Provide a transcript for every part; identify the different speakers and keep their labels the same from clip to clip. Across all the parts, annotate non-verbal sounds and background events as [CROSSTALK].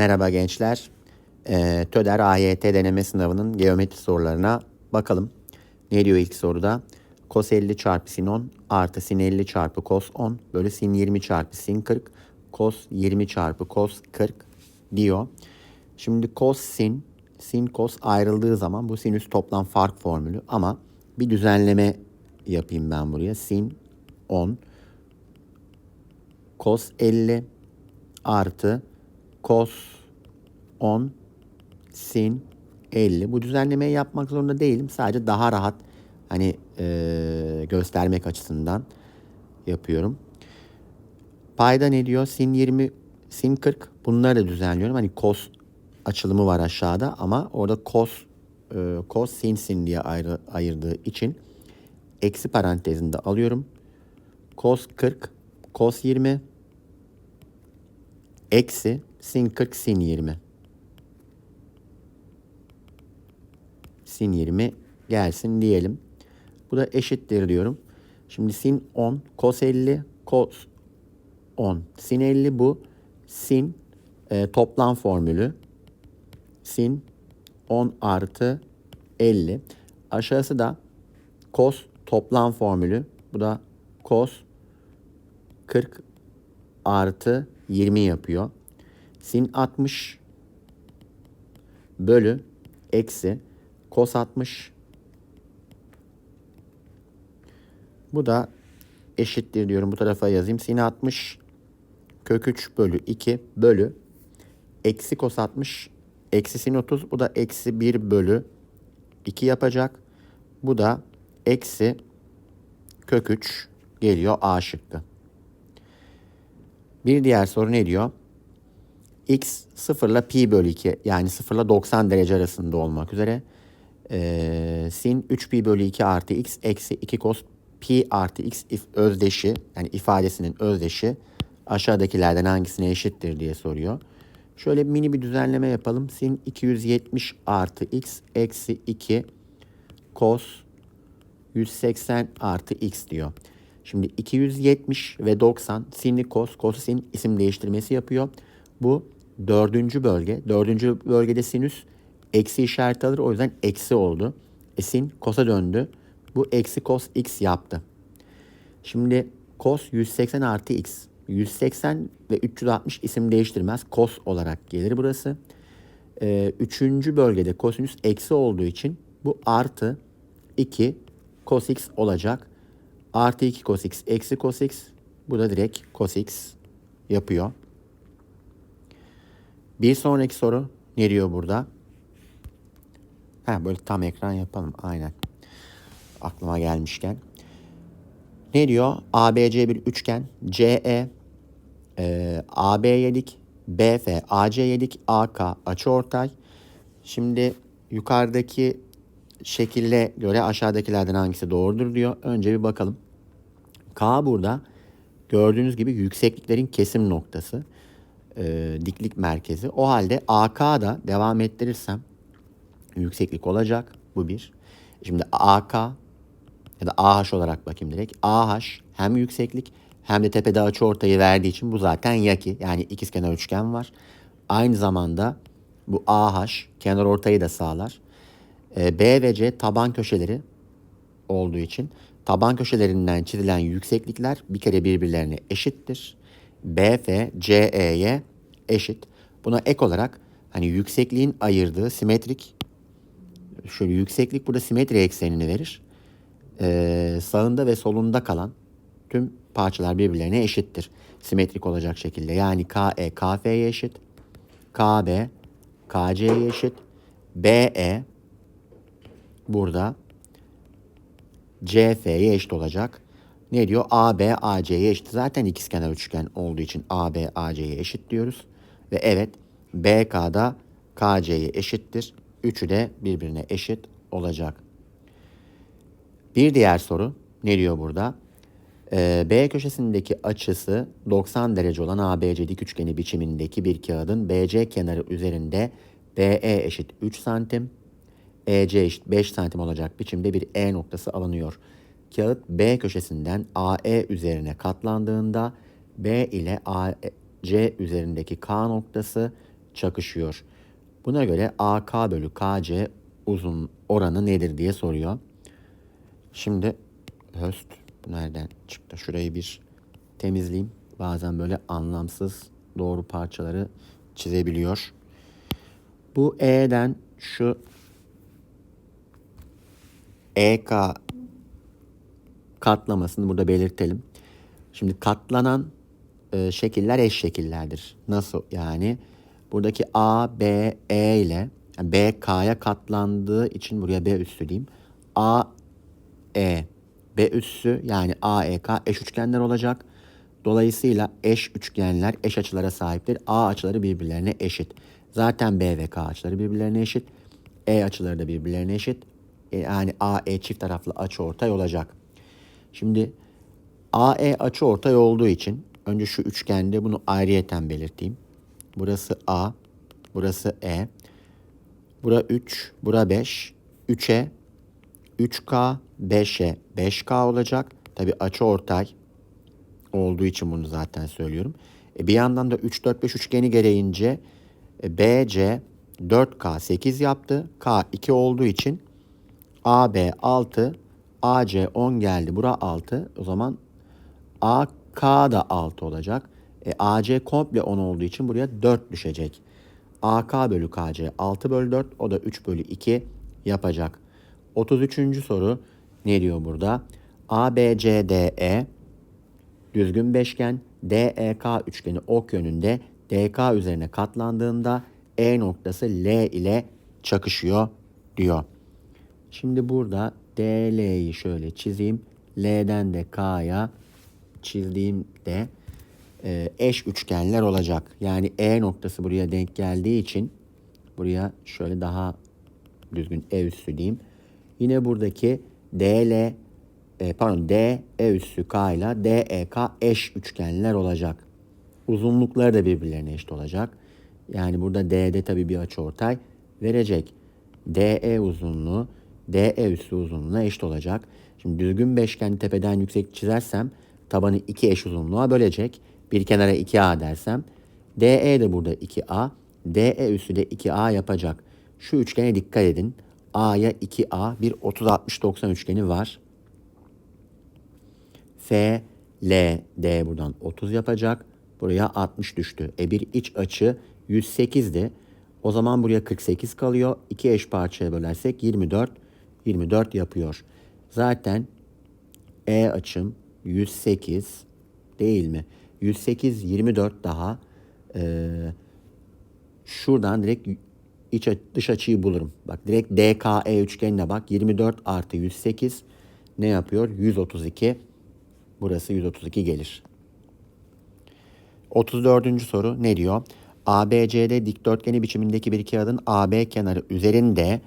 Speaker 1: Merhaba gençler. Ee, TÖDER AYT deneme sınavının geometri sorularına bakalım. Ne diyor ilk soruda? Kos 50 çarpı sin 10 artı sin 50 çarpı kos 10 bölü sin 20 çarpı sin 40 kos 20 çarpı kos 40 diyor. Şimdi kos sin, sin kos ayrıldığı zaman bu sinüs toplam fark formülü ama bir düzenleme yapayım ben buraya. Sin 10 kos 50 artı kos 10 sin 50. Bu düzenlemeyi yapmak zorunda değilim. Sadece daha rahat hani e, göstermek açısından yapıyorum. Payda ne diyor? Sin 20, sin 40. Bunları da düzenliyorum. Hani kos açılımı var aşağıda ama orada kos e, kos sin sin diye ayrı, ayırdığı için eksi parantezinde alıyorum. Kos 40, kos 20 eksi sin 40 sin 20. Sin 20 gelsin diyelim. Bu da eşittir diyorum. Şimdi sin 10 kos 50 kos 10 sin 50 bu sin e, toplam formülü sin 10 artı 50 aşağısı da kos toplam formülü bu da kos 40 artı 20 yapıyor. Sin 60 bölü eksi kos 60 bu da eşittir diyorum bu tarafa yazayım. Sin 60 kök 3 bölü 2 bölü eksi kos 60 eksi sin 30 bu da eksi 1 bölü 2 yapacak. Bu da eksi kök 3 geliyor A şıkkı. Bir diğer soru ne diyor? X 0 ile pi bölü 2 yani 0 ile 90 derece arasında olmak üzere e, sin 3 pi bölü 2 artı x eksi 2 cos pi artı x if özdeşi yani ifadesinin özdeşi aşağıdakilerden hangisine eşittir diye soruyor. Şöyle mini bir düzenleme yapalım. Sin 270 artı x eksi 2 cos 180 artı x diyor. Şimdi 270 ve 90 sinli kos, kosu sin isim değiştirmesi yapıyor. Bu dördüncü bölge. Dördüncü bölgede sinüs eksi işareti alır. O yüzden eksi oldu. E sin kosa döndü. Bu eksi kos x yaptı. Şimdi kos 180 artı x. 180 ve 360 isim değiştirmez. Kos olarak gelir burası. Ee, üçüncü bölgede kosinüs eksi olduğu için bu artı 2 cos x olacak. Artı 2 cos x eksi cos x. Bu da direkt cos x yapıyor. Bir sonraki soru ne diyor burada? Ha böyle tam ekran yapalım aynen. Aklıma gelmişken. Ne diyor? ABC bir üçgen. CE e, AB yedik. BF AC yedik. AK açıortay. Şimdi yukarıdaki şekille göre aşağıdakilerden hangisi doğrudur diyor. Önce bir bakalım. K burada gördüğünüz gibi yüksekliklerin kesim noktası. E, diklik merkezi. O halde AK'da devam ettirirsem yükseklik olacak. Bu bir. Şimdi AK ya da AH olarak bakayım direkt. AH hem yükseklik hem de tepede açı ortayı verdiği için bu zaten yaki. Yani ikizkenar üçgen var. Aynı zamanda bu AH kenar ortayı da sağlar. E, B ve C taban köşeleri olduğu için taban köşelerinden çizilen yükseklikler bir kere birbirlerine eşittir. BF CE'ye eşit. Buna ek olarak hani yüksekliğin ayırdığı simetrik şöyle yükseklik burada simetri eksenini verir. Ee, sağında ve solunda kalan tüm parçalar birbirlerine eşittir. Simetrik olacak şekilde. Yani KE KF'ye eşit. KB KC'ye eşit. BE burada CF'ye eşit olacak. Ne diyor? AB AC'ye eşit. Zaten ikizkenar üçgen olduğu için AB AC'ye eşit diyoruz. Ve evet BK'da KC'ye eşittir. Üçü de birbirine eşit olacak. Bir diğer soru ne diyor burada? Ee, B köşesindeki açısı 90 derece olan ABC dik üçgeni biçimindeki bir kağıdın BC kenarı üzerinde BE eşit 3 santim, EC eşit 5 santim olacak biçimde bir E noktası alınıyor. Kağıt B köşesinden AE üzerine katlandığında B ile AC üzerindeki K noktası çakışıyor. Buna göre AK bölü KC uzun oranı nedir diye soruyor. Şimdi höst nereden çıktı? Şurayı bir temizleyeyim. Bazen böyle anlamsız doğru parçaları çizebiliyor. Bu E'den şu EK katlamasını burada belirtelim. Şimdi katlanan e, şekiller eş şekillerdir. Nasıl yani? Buradaki A, B, E ile yani B, K'ya katlandığı için buraya B üssü diyeyim. A, E, B üssü yani A, E, K eş üçgenler olacak. Dolayısıyla eş üçgenler eş açılara sahiptir. A açıları birbirlerine eşit. Zaten B ve K açıları birbirlerine eşit. E açıları da birbirlerine eşit. E, yani AE çift taraflı açı ortay olacak. Şimdi AE açı ortay olduğu için önce şu üçgende bunu ayrıyeten belirteyim. Burası A, burası E. Bura 3, bura 5. 3'e 3K, 5'e 5K olacak. Tabi açı ortay olduğu için bunu zaten söylüyorum. E bir yandan da 3, 4, 5 üçgeni gereğince BC 4K 8 yaptı. K 2 olduğu için AB 6, AC 10 geldi. Bura 6. O zaman AK da 6 olacak. E, AC komple 10 olduğu için buraya 4 düşecek. AK bölü KC 6 bölü 4 o da 3 bölü 2 yapacak. 33. soru ne diyor burada? ABCDE düzgün beşgen DEK üçgeni ok yönünde DK üzerine katlandığında E noktası L ile çakışıyor diyor. Şimdi burada DL'yi şöyle çizeyim. L'den de K'ya çizdiğimde e, eş üçgenler olacak. Yani E noktası buraya denk geldiği için buraya şöyle daha düzgün E üssü diyeyim. Yine buradaki DL e, pardon D E üssü K ile DEK eş üçgenler olacak. Uzunlukları da birbirlerine eşit olacak. Yani burada D'de tabii bir açıortay verecek. DE uzunluğu DE üssü uzunluğuna eşit olacak. Şimdi düzgün beşgen tepeden yüksek çizersem tabanı iki eş uzunluğa bölecek. Bir kenara 2A dersem DE de burada 2A. DE üssü de 2A yapacak. Şu üçgene dikkat edin. A'ya 2A bir 30-60-90 üçgeni var. F, L, D buradan 30 yapacak. Buraya 60 düştü. E bir iç açı 108'di. O zaman buraya 48 kalıyor. İki eş parçaya bölersek 24, 24 yapıyor. Zaten E açım 108 değil mi? 108, 24 daha. Ee, şuradan direkt iç dış açıyı bulurum. Bak direkt DKE üçgenine bak. 24 artı 108 ne yapıyor? 132. Burası 132 gelir. 34. soru ne diyor? ABCD dikdörtgeni biçimindeki bir kağıdın AB kenarı üzerinde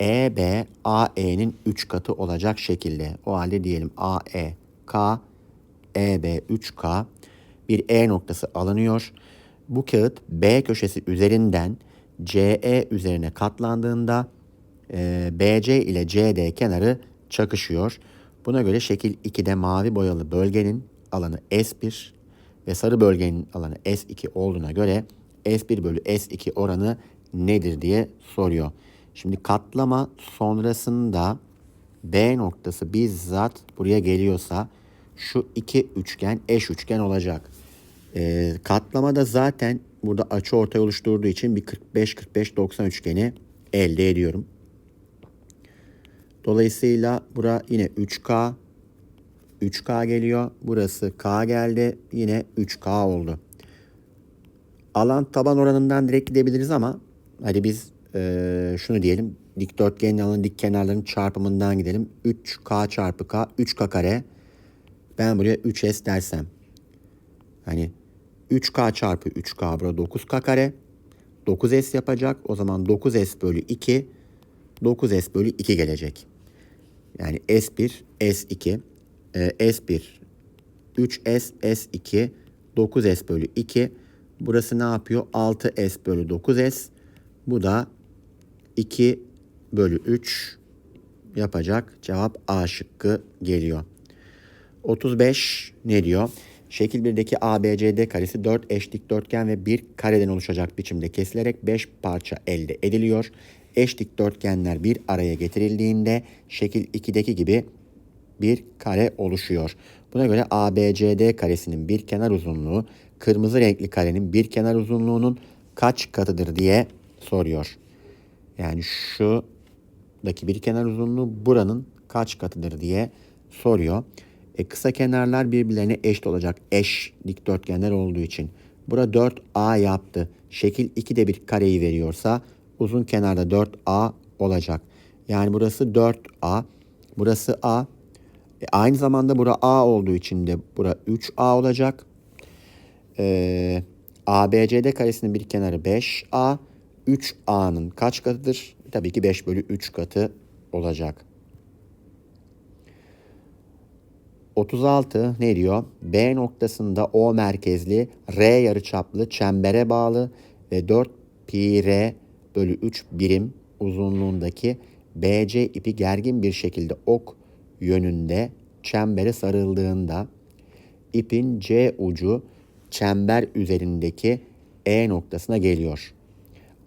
Speaker 1: EB AE'nin 3 katı olacak şekilde. O halde diyelim AE K EB 3K bir E noktası alınıyor. Bu kağıt B köşesi üzerinden CE üzerine katlandığında e, BC ile CD kenarı çakışıyor. Buna göre şekil 2'de mavi boyalı bölgenin alanı S1 ve sarı bölgenin alanı S2 olduğuna göre S1 bölü S2 oranı nedir diye soruyor. Şimdi katlama sonrasında B noktası bizzat buraya geliyorsa şu iki üçgen eş üçgen olacak. Ee, katlamada zaten burada açı ortay oluşturduğu için bir 45-45-90 üçgeni elde ediyorum. Dolayısıyla bura yine 3K 3K geliyor. Burası K geldi. Yine 3K oldu. Alan taban oranından direkt gidebiliriz ama hadi biz e, şunu diyelim. Dikdörtgenin alanı dik kenarların çarpımından gidelim. 3K çarpı K 3K kare. Ben buraya 3S dersem. Hani 3K çarpı 3K burada 9K kare. 9S yapacak. O zaman 9S bölü 2 9S bölü 2 gelecek. Yani S1, S2, e, S1, 3S, S2, 9S bölü 2. Burası ne yapıyor? 6S bölü 9S. Bu da 2 bölü 3 yapacak. Cevap A şıkkı geliyor. 35 ne diyor? Şekil 1'deki ABCD karesi 4 eş dikdörtgen ve bir kareden oluşacak biçimde kesilerek 5 parça elde ediliyor. Eş dikdörtgenler bir araya getirildiğinde şekil 2'deki gibi bir kare oluşuyor. Buna göre ABCD karesinin bir kenar uzunluğu kırmızı renkli karenin bir kenar uzunluğunun kaç katıdır diye soruyor. Yani şuradaki bir kenar uzunluğu buranın kaç katıdır diye soruyor. E, kısa kenarlar birbirlerine eşit olacak. Eş dikdörtgenler olduğu için. Bura 4A yaptı. Şekil 2 de bir kareyi veriyorsa uzun kenarda 4A olacak. Yani burası 4A. Burası A. E, aynı zamanda bura A olduğu için de bura 3A olacak. E, ABCD karesinin bir kenarı 5A. 3A'nın kaç katıdır? Tabii ki 5 bölü 3 katı olacak. 36 ne diyor? B noktasında O merkezli R yarıçaplı çembere bağlı ve 4 pi r bölü 3 birim uzunluğundaki BC ipi gergin bir şekilde ok yönünde çembere sarıldığında ipin C ucu çember üzerindeki E noktasına geliyor.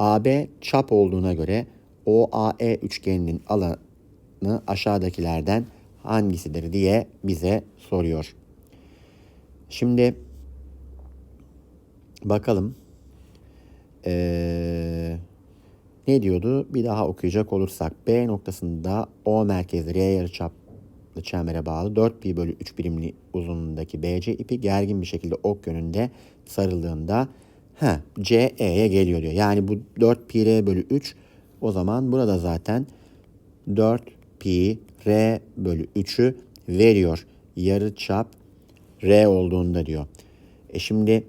Speaker 1: AB çap olduğuna göre OAE üçgeninin alanı aşağıdakilerden hangisidir diye bize soruyor. Şimdi bakalım ee, ne diyordu? Bir daha okuyacak olursak B noktasında O merkezi R yarıçaplı çembere bağlı 4 pi bölü 3 birimli uzunluğundaki BC ipi gergin bir şekilde ok yönünde sarıldığında ha, CE'ye geliyor diyor. Yani bu 4 pi R bölü 3 o zaman burada zaten 4 pi R bölü 3'ü veriyor. Yarı çap R olduğunda diyor. E şimdi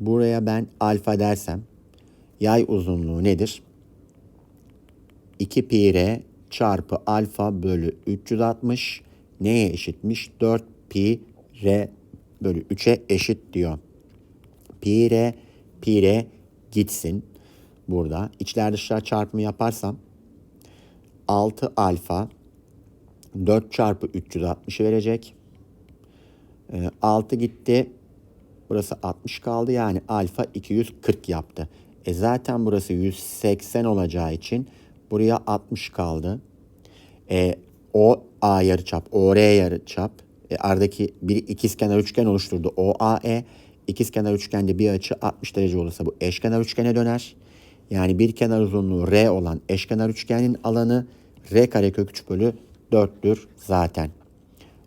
Speaker 1: buraya ben alfa dersem yay uzunluğu nedir? 2 pi R çarpı alfa bölü 360 neye eşitmiş? 4 pi R bölü 3'e eşit diyor. Pi R, pi R gitsin burada. İçler dışlar çarpımı yaparsam 6 alfa 4 çarpı 360'ı verecek. E, 6 gitti. Burası 60 kaldı. Yani alfa 240 yaptı. E zaten burası 180 olacağı için buraya 60 kaldı. E, o A yarıçap, o R yarıçap. E, aradaki bir ikizkenar üçgen oluşturdu. O A E ikizkenar üçgende bir açı 60 derece olursa bu eşkenar üçgene döner. Yani bir kenar uzunluğu R olan eşkenar üçgenin alanı R karekök 3 bölü 4'tür zaten.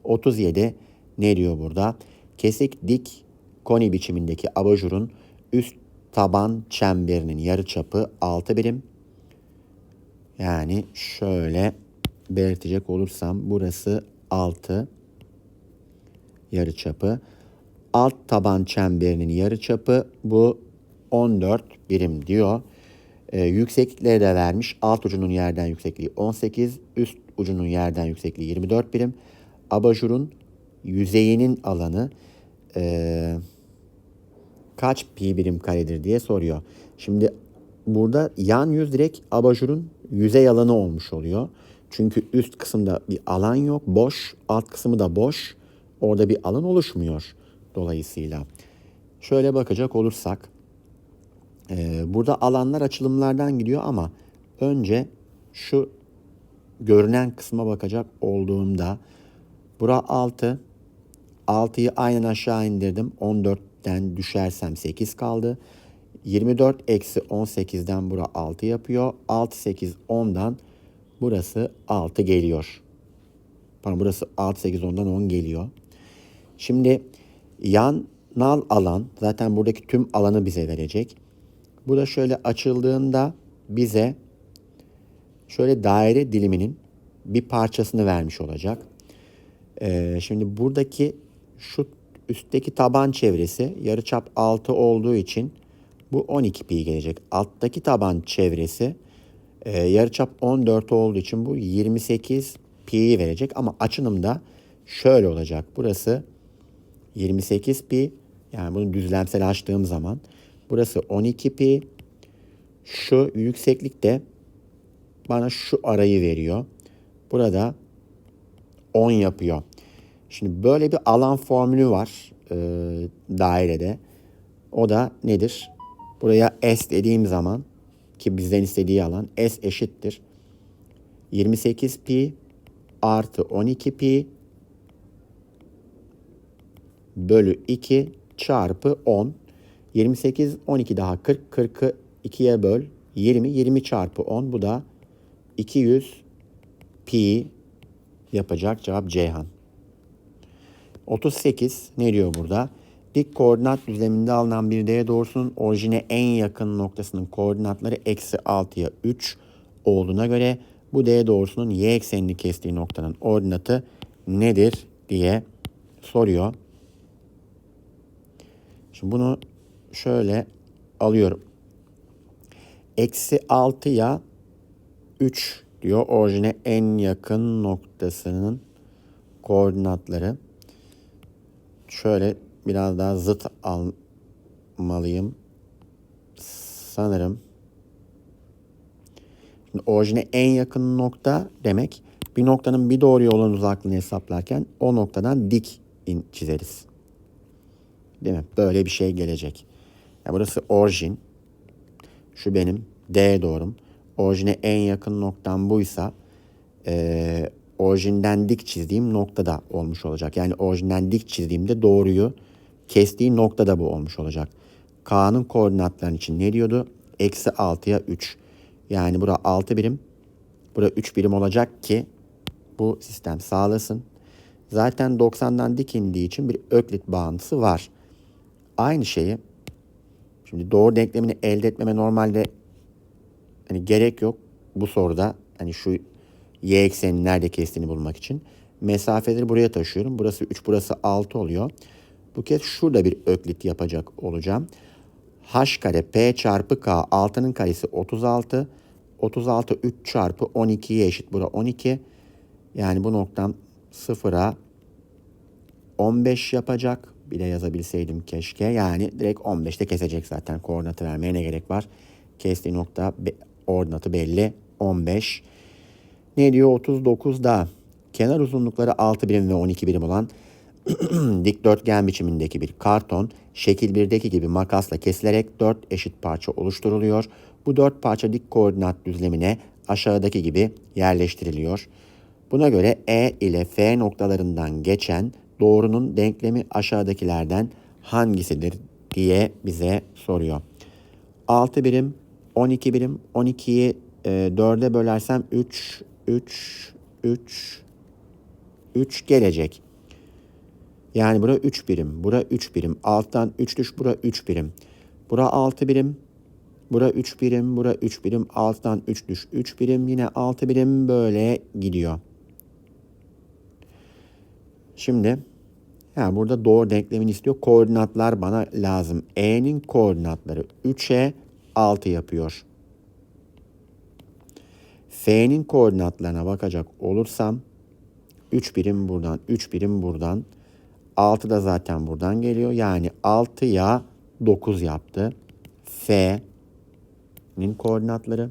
Speaker 1: 37 ne diyor burada? Kesik dik koni biçimindeki abajurun üst taban çemberinin yarıçapı 6 birim. Yani şöyle belirtecek olursam burası 6 yarıçapı. Alt taban çemberinin yarıçapı bu 14 birim diyor. Ee, yükseklikleri de vermiş. Alt ucunun yerden yüksekliği 18, üst ucunun yerden yüksekliği 24 birim. Abajurun yüzeyinin alanı e, kaç pi birim karedir diye soruyor. Şimdi burada yan yüz direkt abajurun yüzey alanı olmuş oluyor. Çünkü üst kısımda bir alan yok, boş. Alt kısmı da boş. Orada bir alan oluşmuyor dolayısıyla. Şöyle bakacak olursak e, burada alanlar açılımlardan gidiyor ama önce şu görünen kısma bakacak olduğumda bura 6. 6'yı aynen aşağı indirdim. 14'ten düşersem 8 kaldı. 24 eksi 18'den bura 6 yapıyor. 6, 8, 10'dan burası 6 geliyor. Pardon burası 6, 8, 10'dan 10 geliyor. Şimdi yan nal alan zaten buradaki tüm alanı bize verecek. Bu da şöyle açıldığında bize şöyle daire diliminin bir parçasını vermiş olacak. Ee, şimdi buradaki şu üstteki taban çevresi yarıçap 6 olduğu için bu 12 pi gelecek. Alttaki taban çevresi e, yarıçap 14 olduğu için bu 28 pi'yi verecek ama açınımda şöyle olacak. Burası 28 pi yani bunu düzlemsel açtığım zaman burası 12 pi şu yükseklik de bana şu arayı veriyor. Burada 10 yapıyor. Şimdi böyle bir alan formülü var. e, dairede. O da nedir? Buraya S dediğim zaman ki bizden istediği alan S eşittir. 28 pi artı 12 pi bölü 2 çarpı 10. 28, 12 daha 40. 40'ı 2'ye böl. 20, 20 çarpı 10. Bu da 200 pi yapacak cevap Ceyhan. 38 ne diyor burada? Dik koordinat düzleminde alınan bir D doğrusunun orijine en yakın noktasının koordinatları eksi 6'ya 3 olduğuna göre bu D doğrusunun y eksenini kestiği noktanın ordinatı nedir diye soruyor. Şimdi bunu şöyle alıyorum. Eksi 6'ya 3 diyor. Orijine en yakın noktasının koordinatları. Şöyle biraz daha zıt almalıyım. Sanırım. Şimdi orijine en yakın nokta demek bir noktanın bir doğru yolun uzaklığını hesaplarken o noktadan dik in çizeriz. Değil mi? Böyle bir şey gelecek. Ya burası orijin. Şu benim D doğrum. Orijine en yakın noktam buysa e, orijinden dik çizdiğim noktada olmuş olacak. Yani orijinden dik çizdiğimde doğruyu kestiği noktada bu olmuş olacak. K'nın koordinatların için ne diyordu? Eksi 6'ya 3. Yani bura 6 birim. Bura 3 birim olacak ki bu sistem sağlasın. Zaten 90'dan dik indiği için bir öklit bağıntısı var. Aynı şeyi şimdi doğru denklemini elde etmeme normalde hani gerek yok bu soruda. Hani şu y eksenini nerede kestiğini bulmak için. Mesafeleri buraya taşıyorum. Burası 3, burası 6 oluyor. Bu kez şurada bir öklit yapacak olacağım. h kare p çarpı k 6'nın karesi 36. 36 3 çarpı 12'ye eşit. Bura 12. Yani bu noktam 0'a 15 yapacak. Bir de yazabilseydim keşke. Yani direkt 15'te kesecek zaten. Koordinatı vermeye ne gerek var? Kestiği nokta ordinatı belli. 15. Ne diyor? 39'da kenar uzunlukları 6 birim ve 12 birim olan [CLEARS THROAT] dikdörtgen biçimindeki bir karton şekil 1'deki gibi makasla kesilerek 4 eşit parça oluşturuluyor. Bu 4 parça dik koordinat düzlemine aşağıdaki gibi yerleştiriliyor. Buna göre E ile F noktalarından geçen doğrunun denklemi aşağıdakilerden hangisidir diye bize soruyor. 6 birim, 12 birim, 12'yi e, 4'e bölersem 3, 3, 3, 3 gelecek. Yani bura 3 birim, bura 3 birim. Alttan 3 düş, bura 3 birim. Bura 6 birim, bura 3 birim, bura 3 birim. Alttan 3 düş, 3 birim. Yine 6 birim böyle gidiyor. Şimdi yani burada doğru denklemini istiyor. Koordinatlar bana lazım. E'nin koordinatları 3'e 6 yapıyor. F'nin koordinatlarına bakacak olursam 3 birim buradan, 3 birim buradan. 6 da zaten buradan geliyor. Yani 6'ya 9 yaptı. F'nin koordinatları.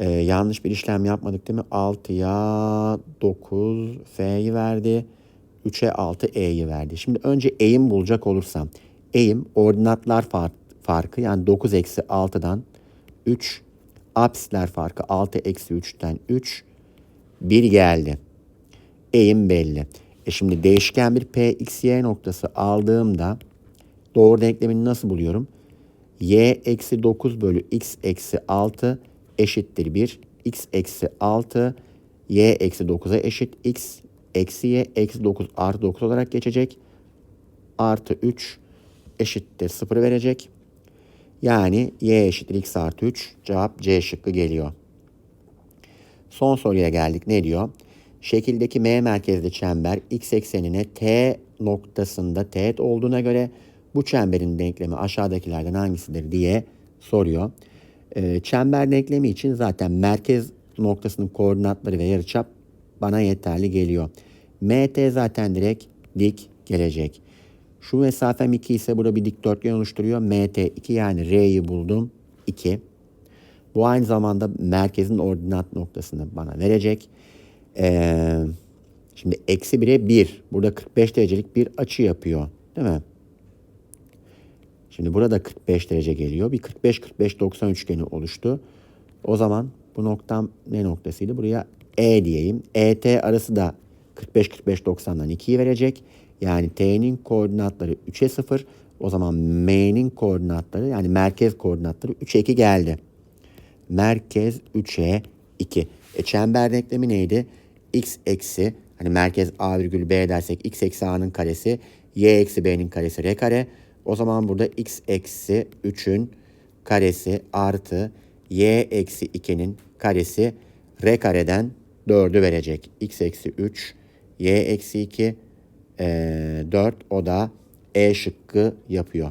Speaker 1: Ee, yanlış bir işlem yapmadık değil mi? 6'ya 9 F'yi verdi. 3'e 6 E'yi verdi. Şimdi önce E'yi bulacak olursam. E'im ordinatlar fark, farkı yani 9 eksi 6'dan 3 apsisler farkı 6 eksi 3'ten 3 1 geldi. E'im belli. E şimdi değişken bir p x y noktası aldığımda doğru denklemini nasıl buluyorum? y eksi 9 bölü x eksi 6 eşittir 1. x eksi 6 y eksi 9'a eşit. x eksi y eksi 9 artı 9 olarak geçecek. Artı 3 eşittir 0 verecek. Yani y eşittir x artı 3. Cevap C şıkkı geliyor. Son soruya geldik. Ne diyor? Şekildeki M merkezli çember x eksenine T noktasında teğet olduğuna göre bu çemberin denklemi aşağıdakilerden hangisidir diye soruyor. Ee, çember denklemi için zaten merkez noktasının koordinatları ve yarıçap bana yeterli geliyor. MT zaten direkt dik gelecek. Şu mesafem 2 ise burada bir dikdörtgen oluşturuyor. MT 2 yani R'yi buldum 2. Bu aynı zamanda merkezin ordinat noktasını bana verecek. Ee, şimdi eksi 1'e 1. Burada 45 derecelik bir açı yapıyor. Değil mi? Şimdi burada 45 derece geliyor. Bir 45-45-90 üçgeni oluştu. O zaman bu noktam ne noktasıydı? Buraya E diyeyim. ET arası da 45-45-90'dan 2'yi verecek. Yani T'nin koordinatları 3'e 0. O zaman M'nin koordinatları yani merkez koordinatları 3'e 2 geldi. Merkez 3'e 2. E çember denklemi neydi? X eksi hani merkez A virgül B dersek X eksi A'nın karesi Y eksi B'nin karesi R kare. O zaman burada X eksi 3'ün karesi artı Y eksi 2'nin karesi R kareden 4'ü verecek. X eksi 3, Y eksi 2, 4 o da E şıkkı yapıyor.